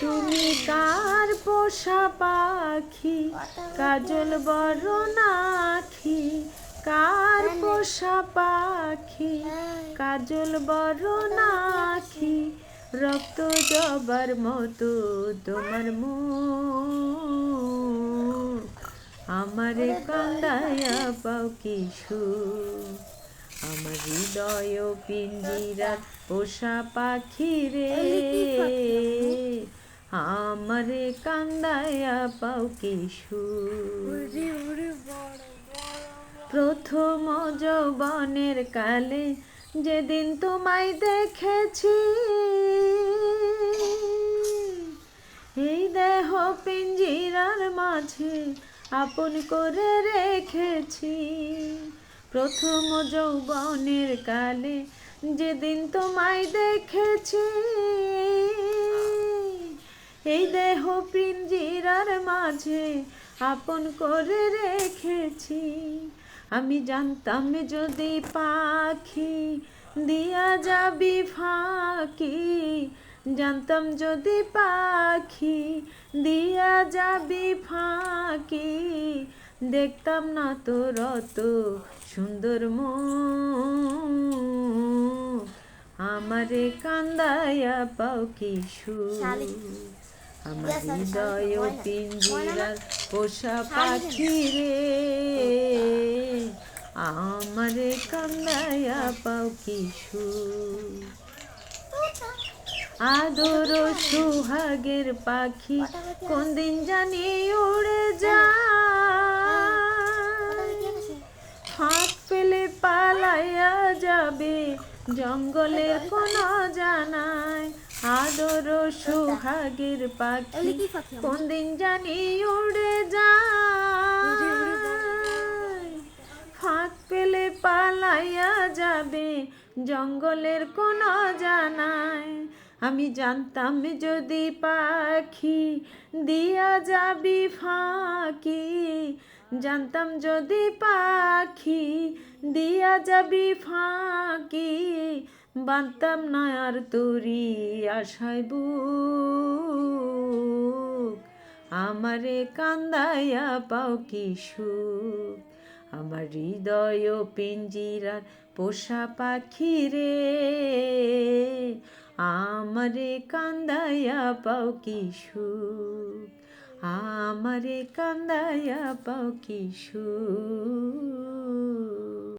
তুমি কার পোষা পাখি, কাজল বরণ আখি কার পোষা পাখি, কাজল বরণ আখি রক্ত জবার মতো তোমার মুখ। আমারে কান্দায়া পাও কিশোর আমার হৃদয় পিঞ্জিরা পোষা পাখি রে আমারে কান্দায়া পাও কিশোর প্রথম যৌবনের কালে যেদিন তোমায় দেখেছি এই দেহ পিঞ্জিরার মাঝে আপন করে রেখেছি। প্রথম যৌবনের কালে যেদিন তোমায় দেখেছি, এই দেহ পিঞ্জিরার মাঝে আপন করে রেখেছি। আমি জানতাম যদি পাখি দিয়া যাবি ফাঁকি, জানতাম যদি পাখি দিয়া যাবি ফাঁকি দেখতাম না তোর অত সুন্দর মুখ আমারে কান্দায়া পাও কিশোর আমার হৃদয় পিঞ্জিরার পোষা পাখি রে। আমারে কান্দায়া পাও কিশোর আদর সুহাগের পাখি কোন দিন জানি উড়ে যায়। জঙ্গলের কোন জানায় আদর সুহাগের পাখি? কোন দিন জানি উড়ে যায়। ফাঁক পেলে পালাইয়া যাবে জঙ্গলের কোন জানায় আমি জানতাম যদি পাখি দিয়া যাবি ফাঁকি জানতাম যদি পাখি দিয়া যাবি ফাঁকি বানতাম না আর তোরি আশায় বুক। আমারে কান্দায়া পাও কিশোর আমার হৃদয় পিঞ্জিরার পোষা পাখি রে। আমারে কান্দায়া পাও কিশোর আমারে কান্দায়া পাও কিশোর